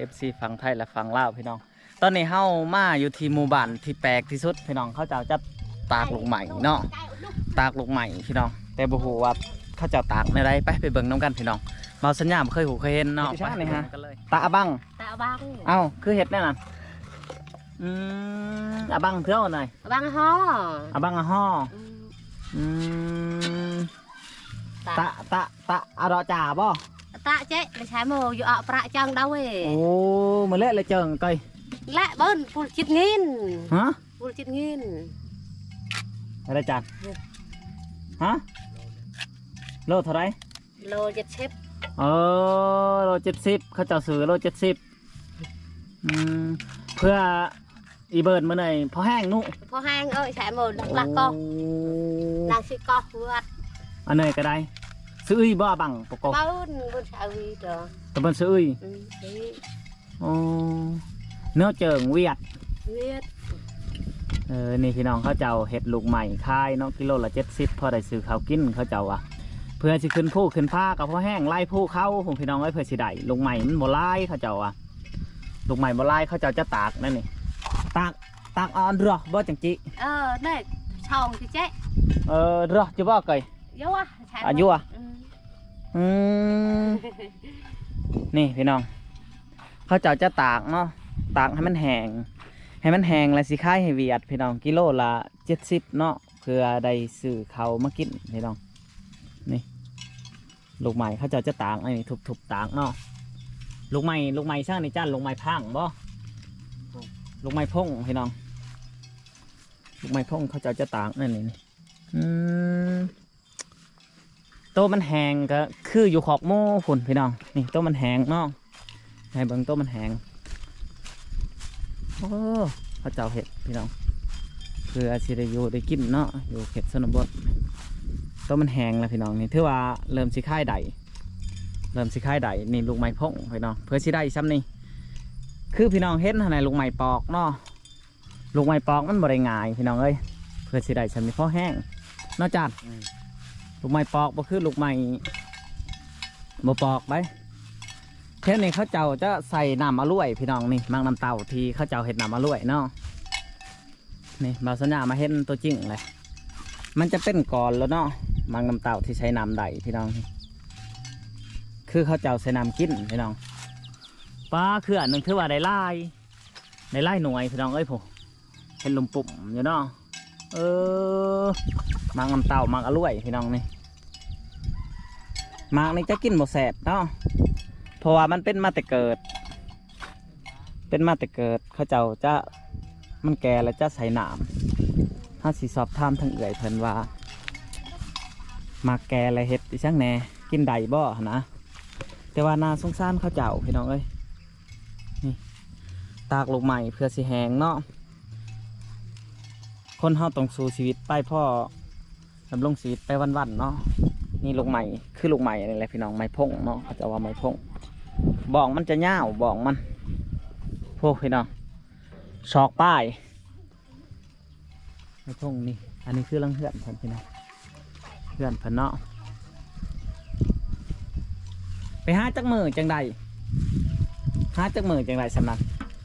ายดีบ่ว่า FC ฝั่งไทยและฝั่งลาวพี่น้อง ตอนนี้เฮามาอยู่ที่หมู่บ้านที่แปลกที่สุดพี่น้องเขาเจ้าจะตากลูกใหม่เนาะตากลูกใหม่พี่น้อง แต่บ่ฮู้ว่าเขาเจ้าตากในใดไปไปเบิ่งนํกันพี่น้องเมาสัญญาบ่เคยหูเคยเห็นเนาะไปนี่ฮะตาอะบังตาบังเอ้าคือเห็ดแน่น่ะอืมอะบังเท่าหน่อยบังฮออะบังอะฮ้ออืมอืมตาตะตะตะอะดอจ่าบ่ ตาเจ๊ไม่ใช่โมอยู่อะประจังดาวเว้ยโอ้มาเละเลยเจิงไกยและเบิ้นปูจิตงินฮะปูจิตงินอะไรจานฮะโลเท่าไหรโลเจ็ดสิบเออโลเจ็ดสิบเขาเจ้าซื้อโลเจ็ดสิบอืมเพื่ออีเบิร์ดมาหน่อยพอแห้งนุพอแห้งเอ้ยใช่โมดักลักก็โอ้นางสิก็เพื่อดอันไหนก็ได้ ซื้ออีบ่บังปกเบิ้นเบิ้นชาวีเด้อตะเบินซื้ออีอืมนี่โอ้เนื้อเจิงเวียดเวียดเออ นี่พี่น้องเขาเจ้าเห็ดลูกใหม่คายเนาะกิโลละเจ็ดสิบพอได้ซื้อเขาวกินเขาเจ้าว่ะเพื่อสิขึ้นผู้ขึ้นผ้ากับพ่อแห้งไล่ผู้เข้าผมพี่น้องไว้เพื่อสิได้ลูกใหม่มันบ่ไล่เขาเจ้าว่ะลูกใหม่บ่ไล่เขาเจ้าจะตากนั่นนี่ตากตากเอ่อนเรือบ่จังจิเออนี่ช่องที่เจ๊เออเรือจะบ่เกยเยอะวะใช่อายุอะอืมอืมนี่พี่น้อง เขาเจ้าจะตากเนาะตากให้มันแห้งให้มันแห้งแล้วสิค่ายให้เวียดพี่น้องกิโลละเจ็ดสิบเนาะเพื่อได้ซื้อเขาวมากินพี่น้องนี่ลูกใหม่เขาเจ้าจะตากไอ้นี่ทุบๆตากเนาะลูกใหม่ลูกใหม่ช่างนี่จ้านลูกใหม่พังบ่ลูกใหม่พงพี่น้อง ลูกใหม่พงเขาเจ้าจะตากนั่นนี่นี่อืม โตวมันแหงก็คืออยู่ขอบโม่ฝุ่นพี่น้องนี่โตวมันแหงเนาะให้เบิ่งโตวมันแหงโอ้พระเจ้าเห็ดพี่น้องคืออาชีพอยู่ได้กินเนาะอยู่เห็ดสนบทโตวมันแหงแล้วพี่น้องนี่ถือว่าเริ่มสิค่ายใดเริ่มสิค่ายใดนี่ลูกไม้พงพี่น้องเพื่อสิได้ซ้ำนี่คือพี่น้องเห็นไหนลูกไม้ปอกเนาะลูกไม้ปอกมันบ่ได้ง่ายพี่น้องเอ้ยเพื่อสิได้ซ้ำนี่พอแห้งเนาะจาน ลูกไม้ปอกบ่คือลูกไม้บ่ปอกไปเท่นี้เขาเจ้าจะใส่น้ำมะลุ่ยพี่น้องนี่มังน้ำเต่าที่เขาเจ้าเห็ดน้ำมะลุ่ยเนาะนี่บาสัญญามาเห็นตัวจริงเลยมันจะเป็นก้อนแล้วเนาะมังน้ำเต่าที่ใช้น้ำใดพี่น้องคือเขาเจ้าใส่น้ำกินพี่น้องปลาคืออันหนึงคือว่าได้ไล่ได้ไล่หน่วยพี่น้องเอ้ยผมเห็นลุมปุ่มอยู่เนาะ เออมังน้ำเต่ามังอร่วยพี่น้องนี่มังนี่จะกินหมดแสบเนาะเพราะว่ามันเป็นมาแต่เกิด เป็นมาแต่เกิดเขาเจ้าจะมันแก่แล้วจะใส่หนามถ้าสีสอบถามทางเอื่อยเพิ่นว่ามาแก่อะไรเฮ็ดอีช่างแหน่กินไดบ่หั้นะ แต่ว่านาสงสารเขาเจ้าพี่น้องเอ้ยนี่ตากลูกใหม่เพื่อสิแหงเนาะ คนเฮาต้องสู้ชีวิตไปพ่อดำรงชีวิตไปวันๆเนาะนี่ลูกใหม่คือลูกใหม่นี่แหละพี่น้องไม้พงเนาะเขาจะว่าไม้พงบอกมันจะย่าวบอกมันพวกพี่น้องศอกป้ายไม้พงนี่อันนี้คือลังเหือนเพิ่นพี่น้องเหือนเพิ่นเนาะไปหาจักมือจังใดหาจักมือจังใดสำนัก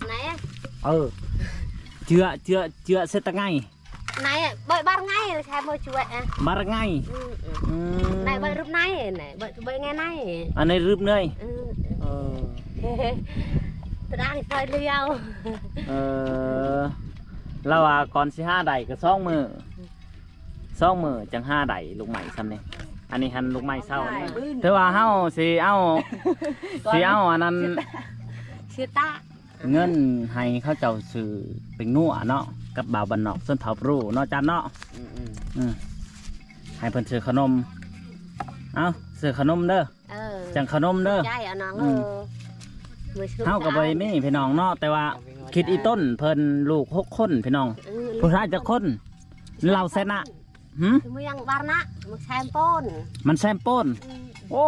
ไหนอะเออเจือเจือเจือเสร็จตะไง ไหนอะเบิดบ้านไงใช่โมช่วยอะมาละไงอืมอืมอืม này bơi rút này này bơi bơi nghe này อันนี้รึบเนย ừ. เออ tôi đang phơi liêu เออเราว่าก่อนสิห้าใดก็สองมือสองมือจังห้าใดลูกใหม่ซ้ำนี่อันนี้หันลูกใหม่เศร้านี่แต่ว่าเฮาสิเอาสิเอาอันนั้น chia ta เงินให้เขาเจ้าซื้อเป็นนัวเนาะ กับบ่าวบันนอกส่วนเผาปรูเนาะจันเนาะอืมให้เพิ่นซื้อขนม เอาซื้อขนมเด้อ ờ จังขนมเด้อ trai ở nó Ừ. mười เฮากับใบมีพี่น้องเนาะแต่ว่าคิดอีต้นเพิ่นลูกหกคนพี่น้องผู้ชายจะคนเราเซนะหืมมือยังบารนะมือแชมปอนมันแซมโป้น โอ้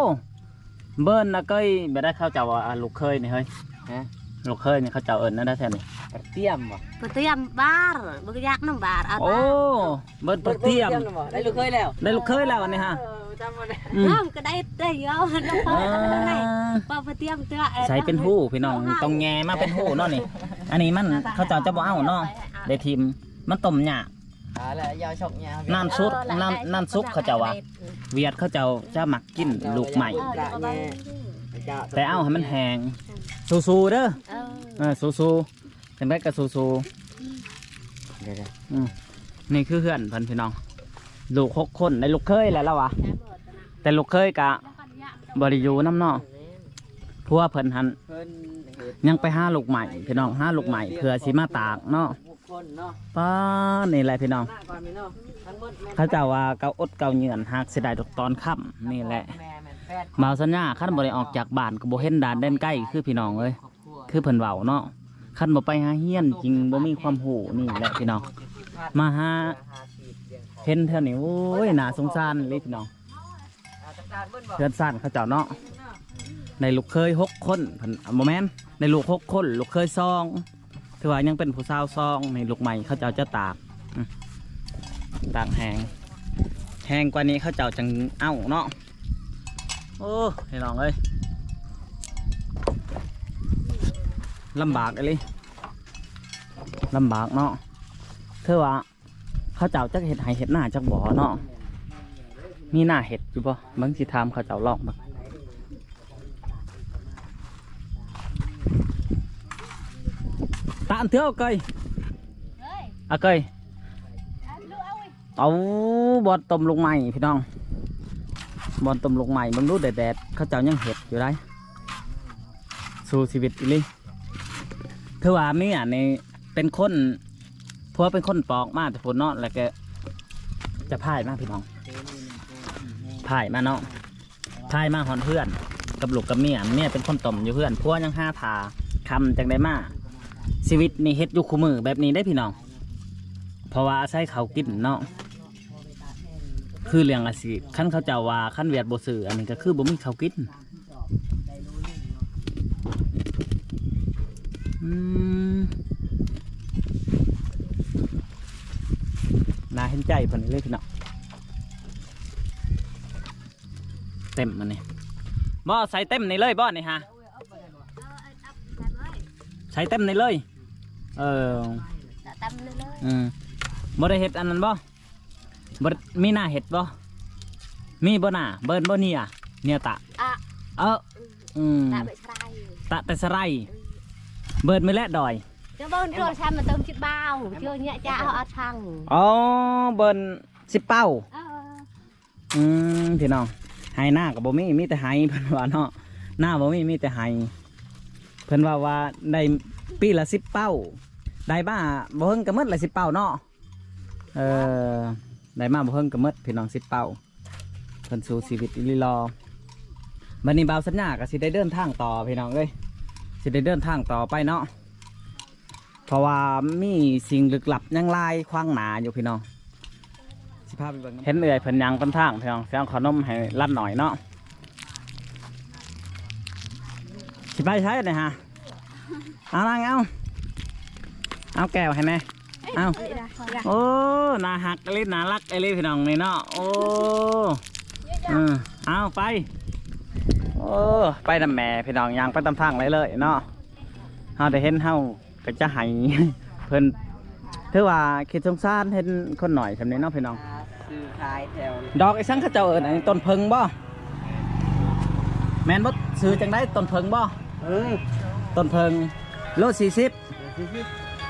เบิ้นนะเกยไม่ได้เข้าเจ้าว่าอ่าลูกเคยนี่เฮ้ยฮะเลูกเคยนี่เขาเจ้าเอิญนั่นได้แท้นี่เตรียมบ่ปเตรียมบาร์บึกยักน้ำบาร์เอาโอ้เบิดปลาเทียมบ่ได้ลูกเคยแล้วได้ลูกเคยแล้วอันนี้ฮะเออจำบ่ได้อืม น้ำก็ได้ได้เยอะน้ำพออ่าได้ปปเตรียมเตื้อใช้เป็นหู้พี่น้องต้องแงมาเป็นหู้เนาะนี่ อันนี้มันเขาเจ้าจะบ่เอาเนาะได้ทิมมันต้มยากอ่าแล้วยาวชกยาวน้ำซุปน้ำน้ำซุปเขาเจ้าว่าเวียดเขาเจ้าจะหมักกินลูกใหม่แต่เอาให้มันแห้ง สู้ๆเด้อเออเออสู้ๆจังไดก็สู้เดี๋ยวๆอืมนี่คือเพื่อนเพิ่นพี่น้อง ลูกหกคนได้ลูกเคยแล้วล่ะวะแต่ลูกเคยกะบริยูน้ำเนอกพัวเพิ่นหันเพิ่นเฮ็ดยังไปห้าลูกใหม่พี่น้องห้าลูกใหม่เพื่อสิมาตากเนาะบุคคลเนาะป้านี่แหละพี่น้อง หน้าก่อนมีเนาะทั้งหมดแม่นเขาเจ้าว่าเกาอดเกาเหยื่อนหากเสียดายดอกตอนค่ำนี่แหละ แม่แม่นแฟน บาวสัญญาขั้นบ่ได้ออกจากบ้านก็บ่เห็นด่านแดนใกล้คือพี่น้องเอ้ยคือเพิ่นเว้าเนาะขั้นบ่ไปหาเฮียนจริงบ่มีความหูนี่แหละพี่น้องมาหาเห็นเท่านี้โอ้ยน่าสงสารเลยพี่น้องเพื่อนสั้นเขาเจ้าเนาะในลูกเคยหกคนเพิ่นโมแมนในลูกหกคน ลูกเคยซองถือว่ายังเป็นผู้สาวซองในลูกใหม่เขาเจ้าจะตากตากแหงแหงกว่านี้เขาเจ้าจังเอ้าเนาะ โอ้พี่น้องเอ้ยลำบากเลยลำบากเนาะเธอว่าเขาเจ้าจักเห็ดไห้เห็ดหน้าจักบ่อเนาะมีหน้าเห็ดอยู่บ่บางสิถามเขาเจ้าลอกมาตาอันเถื่อเอาเกยเฮ้ยเอาเกยลูกเอาไว้เอาบอลต้มลงใหม่พี่น้อง บอลตมลงใหม่บางรู้แดดๆเขาเจ้ายังเห็ดอยู่ได้สู้ชีวิตอีหลิเธอว่ามียนี่เป็นคนพัวเป็นคนปอกมาแต่ผลเนาะแล้วก็จะพ่ายมากพี่น้องพ่ายมาเนาะพ่ายมาหอนเพื่อนกับลูกกับเมียเมียเป็นคนต่มอยู่เพื่อนพวกยังห้าทาคำจังได้มาชีวิตนี่เฮ็ดอยู่คู่มือแบบนี้ได้พี่น้อง เพราะว่าอาศัยเขากินเนาะ คือเรื่องอาชีพขั้นเขาเจ้าว่าขั้นเวียดบ่ซื้ออันนี้ก็คือบ่มีเขาวกินอืมน่าเห็นใจเพิ่นเลยพี่น้องเต็มมันนี่บ่ใส่เต็มนี่เลยบ่นี่ฮะใส่เต็มนี่เลย เออเตำเลยเลยอืมบ่ได้เห็ดอันนั้นบ่ บ่ได้มีหน้าเห็ดบ่มีบ่หน้าเบิ่นบ่เนี่ยเนี่ยตะอะเอออืมตาไปใส่ตะแต่สะไรเบิ่นไม่แลดอยเจ้าบ้านตัวฉันมาเติมชิดบ้าวเชื่อเนี่ยจะเอาอาชังอ๋อเบิ่นสิเป้าเอออืมพี่น้องไฮหน้ากับบ่มีมีแต่ไฮเพิ่นว่าเนาะหน้าบ่มีมีแต่ไฮเพิ่นว่าว่าได้ปีละสิบเป้าได้มาบ่เฮิงกระมดละสิบเป้าเนาะเออ ได้มาบ่เฮิงกระมดพี่น้องสิบเป้าเพิ่นสู้ชีวิตอีหลีรอบัดนี้บ่าวสัญญาก็สิได้เดินทางต่อพี่น้องเอ้ยสิได้เดินทางต่อไปเนาะเพราะว่ามีสิ่งลึกลับยังลายขวางหนาอยู่พี่น้องสิพาไปเบิ่งเห็นเอื่อยเพิ่นยังต้นทางพี่น้องเสียงขอนมให้ลั่นหน่อยเนาะสิไปใช้เลยฮะเอานางเอาเอาแก้วให้แม่ เอาโอ้น่าหักเลยน่ารักไอ้เลยพี่น้องนี่เนาะโอ้เออเอาไปโอ้ไปนำแม่พี่น้องยางไปตามทางเลยเลยเนาะเฮาได้เห็นเฮาก็จะให้เพิ่นถือว่าคิดสงสารเห็นคนหน่อยทำนี้เนาะพี่น้องซื้อขายแถวดอกไอ้สังเขาเจ้าเอิญอันนี้ต้นเพิงบ่แมนบ่ซื้อจังได้ต้นเพิงบ่เออต้นเพิงโลสี่สิบซื้อ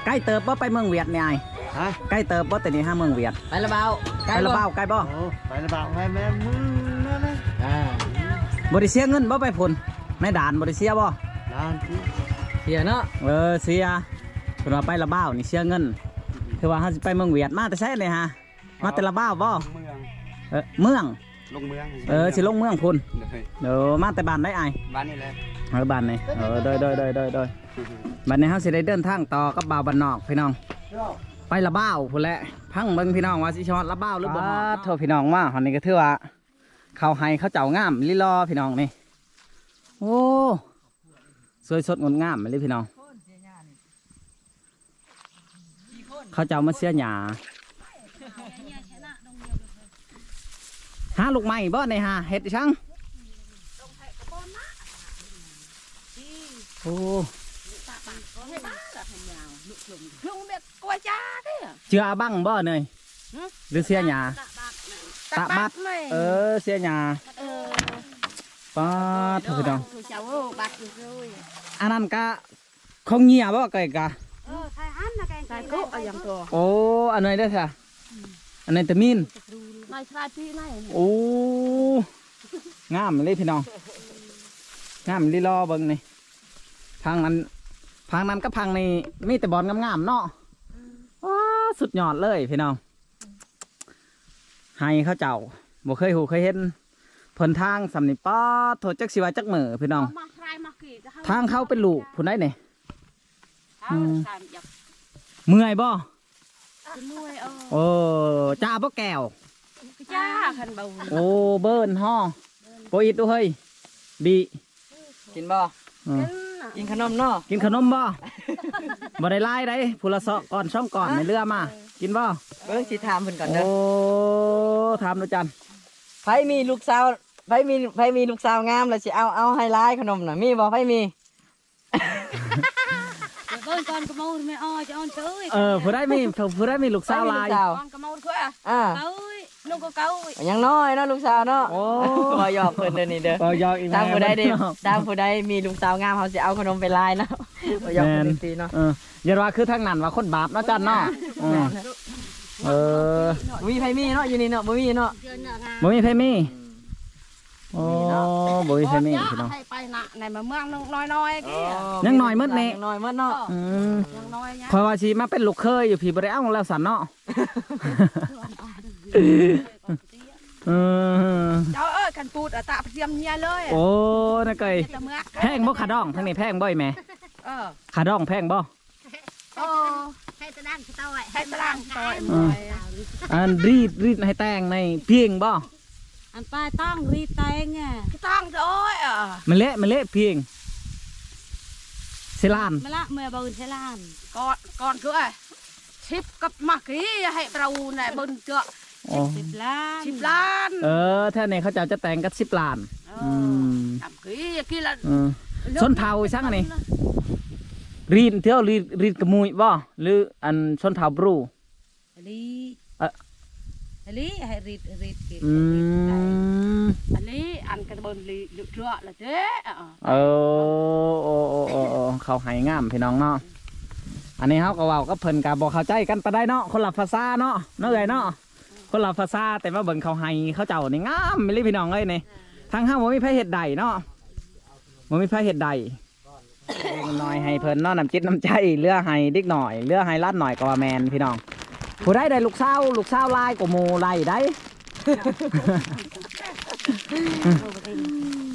ใกล้เติบบ่ไปเมืองเวียดเนี่ยไอ้ฮะใกล้เติบบ่แต่นี่ห้าเมืองเวียดไปละเบาไปละเบ้าใกล้บ่โอ้ไปละเบาไปแม่มึงนั่นนะอ่าบ่ได้เสียเงินบ่ไปพุ่นในด่านบ่ได้เสียบ่ร้านที่เสียเนาะเออเสียเพิ่นว่าไปละเบ้านี่เสียเงินคือว่าเฮาสิไปเมืองเวียดมาแต่ไสเลยฮะมาแต่ละเบ้าบ่เมืองเออเมืองลงเมืองเออสิลงเมืองพุ่นเลยเดี๋ยวมาแต่บ้านได้ไอ้บ้านนี่แหละเออบ้านนี่เออโดยโดยโดยโดยโดย บัดนี้เฮาสิได้เดินทางต่อกับบ่าวบันนอกพี่น้อง ไปละบ้าวพุ่แหละพังเบิ่งพี่น้องว่าสิชอดละบ้าวหรือบ่าอดโทพี่น้องว่าหอนนี้ก็เถือว่าเขาให้เขาเจ้าง่ามลิลอพี่น้องนี่ โอ้สวยสดงดงามเลยพี่น้อง เขาเจ้ามาเสียหยาหาลูกไม้บ่ในหาเห็ดช่างโอ้ เด็กกลัวจ้าเด้อเจือบังบ่เนยหึ หรือเสียหยาตะบัดไม่เออเสียหยาเออป้าดถูกต้องถูกเจ้าบัดองอันนั้นกะคงเงียบ่ไก่กะเออใช่อันนะโอ้อันไหนได้อค่ะอันไหนตะมีนโอ้งามเลยพี่น้องงามลีรอเบิ่งนี่ทางนั้น ทางนั้นก็พังนี่มีแต่บอลงามๆเนาะว้าสุดยอดเลยพี่น้องให้เขาเจ้าบ่เคยหูเคยเห็นเพิ่นทางสำนิป้าดโทษจักสิว่าจักมือพี่น้องมาใครมากี่จะทางเข้าเป็นลูกผู้ใดนี่ทางทางอยากเมื่อยบ่จะมวยเออโอ้จ้าบ่แก้วจ้าคันเบาโอ้เบิ้นห่อโปอิดดูเฮ้ยบีกินบ่อืม กินขนมเนาะกินขนมบ่ บ่ได้ไล่ได้ผู้ละเซาะก่อนช่องก่อนในเรือมา กินบ่ เบิ่งสิถามเพิ่นก่อนเด้โอ้อถามดูจันไผมีลูกสาวไผมีไผมีลูกสาวงามแล้วสิเอาเอาให้หลายขนมน่ะมีบ่ไผมี เบิ้ลก่อนกระมูไม่อ้อจะอ้อนเชยเออผู้ได้มีผู้ได้มีลูกสาวลายไผมีลูกสาวก่อนกระมูคืออะอ่าเก้า ลูกก็เก้ายังน้อยเนาะลูกสาวเนาะโอ้บ่หยอกเพิ่นเด้อนี่เด้อก็ยอกอีกตามผู้ใดแม่เด้ตามผู้ใดมีลูกสาวงามเขาสิเอาขนมไปลายเนาะบ่หยอกแม่เพิ่นนตีเนาะเอออย่าว่าคือทางนั้นว่าคนบาปเนาะจันเนาะอืมเออบ่มีไผมีเนาะอยู่นี่เนาะบ่มีเนาะเจอเนื้องาบ่มีไผมีโอ้บ่มีไผมีพี่น้องให้ไปนะในมาเมืองน้อยน้อยๆกี่ยังน้อยหมดนี่ยังน้อยหมดเนาะอืมยังน้อยเนี่ยเพราะว่าชีมาเป็นลูกเคยอยู่พี่บ่ได้เอาแล้วสันเนาะ เออเจ้าเอ้ยกันปูดอะตะเทียมเนี่ยเลยโอ้นะเกยตะเมือกแพงบ่ขาดองทั้งนี้แพงบ่อยแม่เออขาดองแพงบ่โอ้ให้ตะดังต่อยให้ตารางต่อยอืมอันรีดรีดให้แต่งในเพียงบ่อันป้ายต้องรีบแตงอะต้องโอ้ยอะมันเละมันเละเพียงสิลานมาละเมื่อบืนเทลานก่อนก่อนคือไอ้ชิปกับมักกี้ให้เราในบนเจาะ โอ้สิบล้านชิปล้านเออถ้าในเขาเจ้าจะแต่งกัน10ล้านอืมทำกี้กี่ละอืมส้นเผาช่างอันนี้รีดเที่ยวรีดรีดกระมุยบ่หรืออันชนเท้าบรูอันนี้เอ่ออันนี้ให้รีดรีดกินอืมอันนี้อันกันบนลีเจาะละเจ๊อะเออโอ้โอ้โอ้โอ้เขาใหายงามพี่น้องเนาะอันนี้เขาก็เว่าก็เพิ่นกาบอกเข้าใจกันไปได้เนาะคนละภาษาเนาะเนาะเอ้ยเนาะ คนละภาษาแต่ว่าเบิ่งเขาให้เขาเจ้านี่งามไม่รีพี่น้องเอ้ยนี่ทางห้างบ่มีไผเฮ็ดใดเนาะบ่มีไผเฮ็ดใดเล็กน้อยให้เพิ่นเนาะน้ำจิตน้ำใจเลือให้เด็กหน่อยเลือให้ลัดหน่อยก็ว่าแมนพี่น้องผู้ได้ได้ลูกสาวลูกสาวลายกว่าหมู่ไล่ได้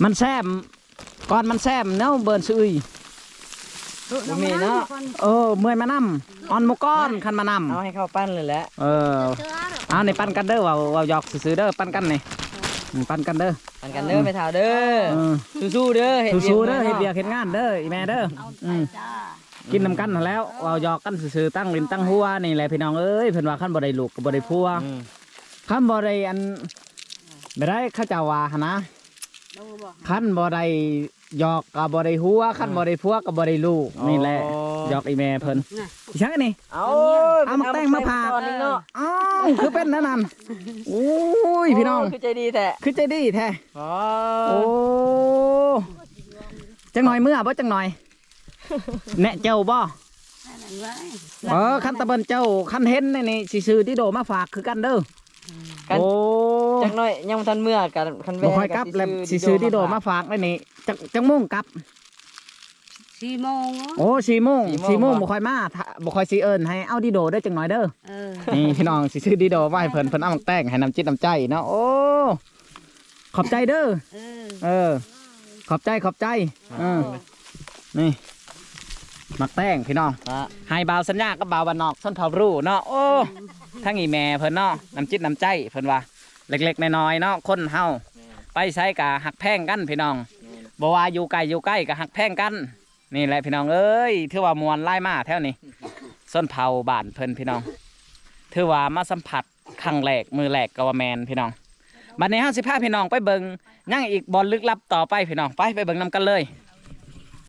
มันแซมก่อนมันแซมเนาะเบิ่นซุยบ่มีเนาะเออเมื่อยมานำออนหมุก้อนคันมานเอาให้เข้าปั้นเลยแหละำเออ เอาในปั้นกันเด้อว่าว่าหยอกซื้อๆเด้อปั้นกันนี่อืมปั้นกันเด้อปั้นกันเด้อไปเท่าเด้อเออสู้ๆเด้อสู้ๆเด้อเฮ็ดเบียกเฮ็ดงานเด้ออีแม่เด้ออืมจ้ากินน้ำกันนั่นแหล้วว่าหยอกกันซื้อๆตั้งลิ้นตั้งหัวนี่แหละพี่น้องเอ้ยเพิ่นว่าคันบ่ได้ลูกก็บ่ได้ผัวอืมคันบ่ได้อันบ่ได้เขาเจ้าว่าหั่นนะดูบ่คันบ่ได้หยอกก็บ่ได้หัวคันบ่ได้ผัวก็บ่ได้ลูกนี่แหละห ยอกอีแม่เพิ่นอีช่างอันนี่เอาเอามาแต่งมาผ่าตอนนี้เนาะอ้าวคือเป็นนั่นนั่นโอ้ยพี่น้องคือใจดีแท้คือใจดีแท้อ๋อโอ้จังหน่อยเมื่อบ่จังหน่อยแนะเจ้าบ่นั่นไว้เออคันตะเบินเจ้าคันเห็นนี่นี่สิซื้อที่โดมาฝากคือกันเด้อโอ้จังน้อยยังบ่ทันเมื่อกันคันแวบ่ค่อยกลับแล้วสิซื้อที่โดมาฝากได้นี่จังจังโมงกลับ สี่โมงเหรอโอ้สี่โมงสี่โมงบ่ค่อยมาถ้าบ่ค่อยสิเอิ้นให้เอาดีโดเด้อจังหน่อยเด้อเออนี่พี่น้องสิซื้อดีโดมาให้เพิ่นเพิ่นเอามาแต่งให้น้ำจิตน้ำใจเนาะโอ้ขอบใจเด้อเออเออขอบใจขอบใจเออนี่มักแป้งพี่น้องอะให้บ่าวสัญญากับบ่าวบ้านนอกส้นเผารู้เนาะโอ้ทั้งอีแม่เพิ่นเนาะน้ำจิตน้ำใจเพิ่นว่าเล็กๆน้อยๆเนาะคนเฮาไปใช้กะหักแพงกันพี่น้องบ่ว่าอยู่ไกลอยู่ใกล้กะหักแพงกัน นี่แหละพี่น้องเอ้ยถือว่ามวนไล่มาแถวนี้ส้นเผาบานเพิ่นพี่น้องถือว่ามาสัมผัสครั้งแรกมือแรกกวาแมนพี่น้องบัดนี้ห้าสิบห้าพี่น้องไปเบิงยังอีกบอลลึกลับต่อไปพี่น้องไปไปเบิงนํกันเลย